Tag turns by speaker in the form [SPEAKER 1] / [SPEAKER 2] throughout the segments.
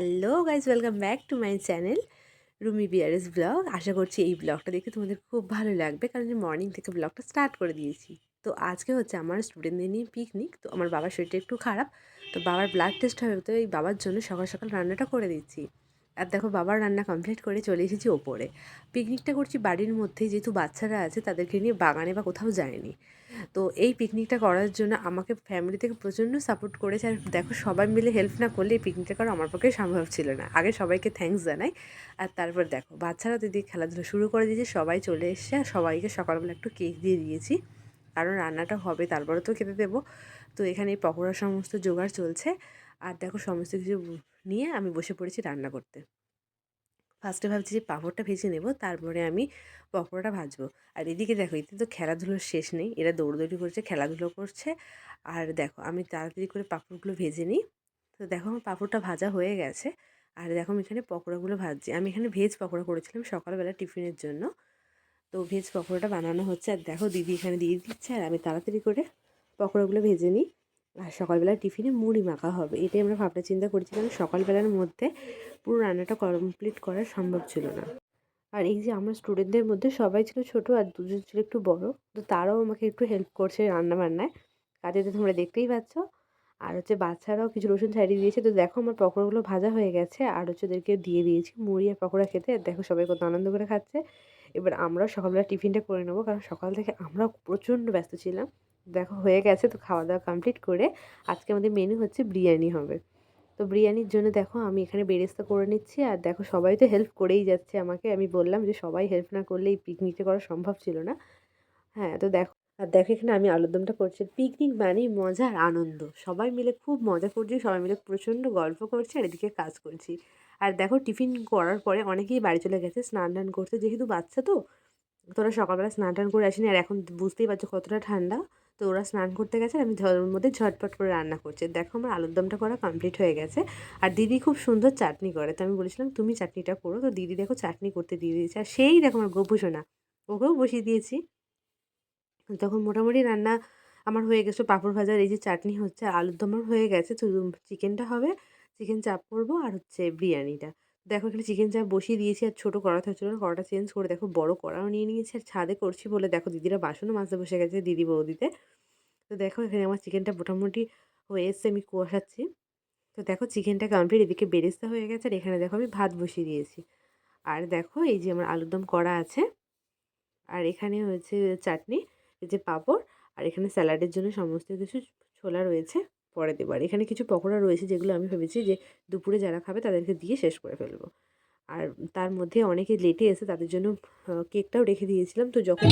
[SPEAKER 1] Hello guys welcome back to my channel Rumi বিয়ারেস blog. আশা করছি এই ব্লগটা দেখে তোমাদের খুব ভালো লাগবে, কারণ আমি মর্নিং থেকে ব্লগটা স্টার্ট করে দিয়েছি। তো আজকে হচ্ছে আমার স্টুডেন্টদের নিয়ে পিকনিক তো আমার বাবার শরীরটা একটু খারাপ, তো বাবার ব্লাড টেস্ট হবে, তো এই বাবার জন্য সকাল সকাল রান্নাটা করে দিচ্ছি। আর দেখো বাবার রান্না কমপ্লিট করে চলে এসেছি ওপরে। পিকনিকটা করছি বাড়ির মধ্যেই, যেহেতু বাচ্চারা আছে তাদেরকে নিয়ে বাগানে বা কোথাও যায়নি। তো এই পিকনিকটা করার জন্য আমাকে ফ্যামিলি থেকে প্রচণ্ড সাপোর্ট করেছে। আর দেখো সবাই মিলে হেল্প না করলে এই পিকনিকটা করা আমার পক্ষে সম্ভব ছিল না। আগে সবাইকে থ্যাঙ্কস জানাই। আর তারপর দেখো, বাচ্চারা দিদি খেলাধুলো শুরু করে দিয়েছে, সবাই চলে এসছে। আর সবাইকে সকালবেলা একটু কেক দিয়ে দিয়েছি। কারণ রান্নাটা হবে, তারপরে তো খেতে দেবো। তো এখানে এই পকোড়ার সমস্ত জোগাড় চলছে। আর দেখো সমস্ত কিছু নিয়ে আমি বসে পড়েছি রান্না করতে। ফার্স্টে ভাবছি যে পাঁপড়টা ভেজে নেব, তারপরে আমি পকোড়াটা ভাজবো। আর এদিকে দেখো, এতে তো খেলাধুলোর শেষ নেই, এরা দৌড়দৌড়ি করছে, খেলাধুলো করছে। আর দেখো, আমি তাড়াতাড়ি করে পাঁপড়গুলো ভেজে নিই। তো দেখো, আমার পাঁপড়টা ভাজা হয়ে গেছে। আর দেখো, আমি এখানে পকোড়াগুলো ভাজছি। আমি এখানে ভেজ পকোড়া করেছিলাম সকালবেলা টিফিনের জন্য। তো ভেজ পকোড়াটা বানানো হচ্ছে। আর দেখো, দিদি এখানে দিয়ে দিচ্ছে। আর আমি তাড়াতাড়ি করে পকোড়াগুলো ভেজে নিই। আর সকালবেলা টিফিনে মুড়ি মাখা হবে। এটাই আমরা ভাবনা চিন্তা করছি কারণ সকালবেলার মধ্যে পুরো রান্নাটা কমপ্লিট করা সম্ভব ছিল না। আর এই যে আমার স্টুডেন্টদের মধ্যে সবাই ছিল ছোট আর দুজন ছিল একটু বড়, তো তারাও আমাকে একটু হেল্প করছে রান্না বান্নায় কাজে তো তোমরা দেখতেই পাচ্ছ। আর হচ্ছে বাচ্চারাও কিছু রসুন ছাড়িয়ে দিয়েছে। তো দেখো আমার পকোড়াগুলো ভাজা হয়ে গেছে আর হচ্ছে ওদেরকে দিয়ে দিয়েছি মুড়ি আর পকোড়া খেতে। দেখো সবাই কত আনন্দ করে খাচ্ছে। এবার আমরাও সকালবেলা টিফিনটা করে নেব। কারণ সকাল থেকে আমরাও প্রচণ্ড ব্যস্ত ছিলাম। দেখো হয়ে গেছে, তো খাওয়া দাওয়া কমপ্লিট করে আজকে আমাদের মেনু হচ্ছে বিরিয়ানি হবে। তো বিরিয়ানির জন্য দেখো আমি এখানে বেরেস্তা করে নিচ্ছি, আর দেখো সবাই তো হেল্প করেই যাচ্ছে আমাকে। আমি বললাম যে সবাই হেল্প না করলে এই পিকনিকটা করা সম্ভব ছিল না। হ্যাঁ তো দেখো, আর দেখো এখানে আমি আলুরদমটা করছি। পিকনিক মানেই মজা আর আনন্দ। সবাই মিলে খুব মজা করছি, সবাই মিলে প্রচণ্ড গল্প করছি আর এদিকে কাজ করছি। আর দেখো টিফিন করার পরে অনেকেই বাড়ি চলে গেছে স্নান টান করতে, যেহেতু বাচ্চা তো, তোরা সকালবেলা স্নান টান করে আসিনি, আর এখন বুঝতেই পারছ কতটা ঠান্ডা। তো ওরা স্নান করতে গেছে আমি ওর মধ্যে ঝটপট করে রান্না করছি। দেখো আমার আলুর দমটা করা কমপ্লিট হয়ে গেছে। আর দিদি খুব সুন্দর চাটনি করে। তো আমি বলেছিলাম, তুমি চাটনিটা করো। তো দিদি দেখো চাটনি করতে দিয়ে দিয়েছে। আর সেই দেখো আমার গোপুসোনা ওকেও বসিয়ে দিয়েছি। তখন মোটামুটি রান্না আমার হয়ে গেছে। পাঁপড় ভাজার এই যে চাটনি হচ্ছে, আলুর দম হয়ে গেছে। চিকেনটা হবে, চিকেন চাপ করব আর হচ্ছে বিরিয়ানিটা। দেখো এখানে চিকেন চাপ বসিয়ে দিয়েছি আর ছোটো কড়া থাকছিল না কড়াটা চেঞ্জ করে দেখো বড় কড়াও নিয়ে নিয়েছি আর ছাদে করছি বলে দেখো দিদিরা বাসনও মাছতে বসে গেছে দিদি বৌদিতে। তো দেখো এখানে আমার চিকেনটা মোটামুটি হয়ে এসছে, আমি কষাচ্ছি। তো দেখো চিকেনটা কমপ্লিট এদিকে বেরেস্তা হয়ে গেছে আর এখানে দেখো আমি ভাত বসিয়ে দিয়েছি। আর দেখো এই যে আমার আলুর দম করা আছে। আর এখানে হয়েছে চাটনি, এই যে পাঁপড়, আর এখানে স্যালাডের জন্য সমস্ত কিছু ছোলা রয়েছে। পরে দেবার এখানে কিছু পকোড়া রয়েছে যেগুলো আমি ভেবেছি যে দুপুরে যারা খাবে তাদেরকে দিয়ে শেষ করে ফেলব। আর তার মধ্যে অনেকে লেটে এসে তাদের জন্য কেকটাও রেখে দিয়েছিলাম। তো যখন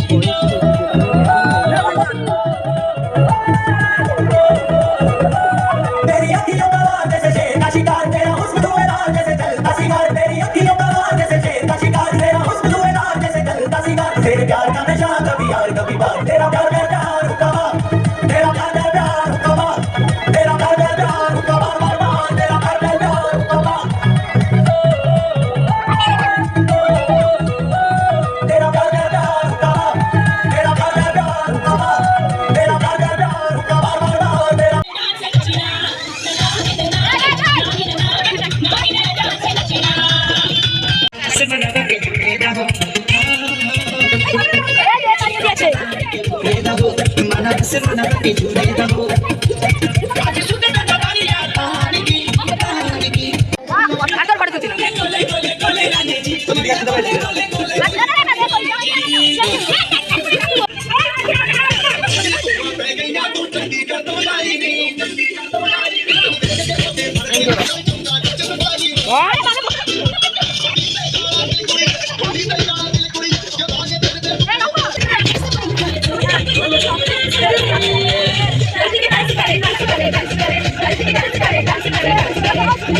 [SPEAKER 1] పెట్టి చూడేదావు మన మనసు మన పెట్టి చూడేదావు Thank you. তো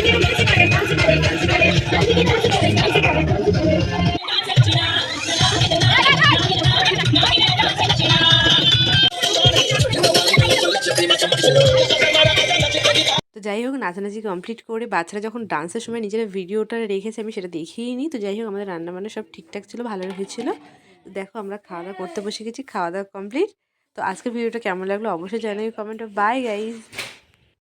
[SPEAKER 1] যাই হোক, নাচানাচি কমপ্লিট করে বাচ্চারা যখন ডান্সের সময় নিজেরা ভিডিওটা রেখেছে, আমি সেটা দেখিয়ে নিই তো যাই হোক, আমাদের রান্নাবান্না সব ঠিকঠাক ছিল, ভালো হয়েছিল। দেখো, আমরা খাওয়া দাওয়া করতে বসে গেছি, খাওয়া দাওয়া কমপ্লিট তো আজকের ভিডিওটা কেমন লাগল অবশ্যই জানাই কমেন্টে বাই গাইজ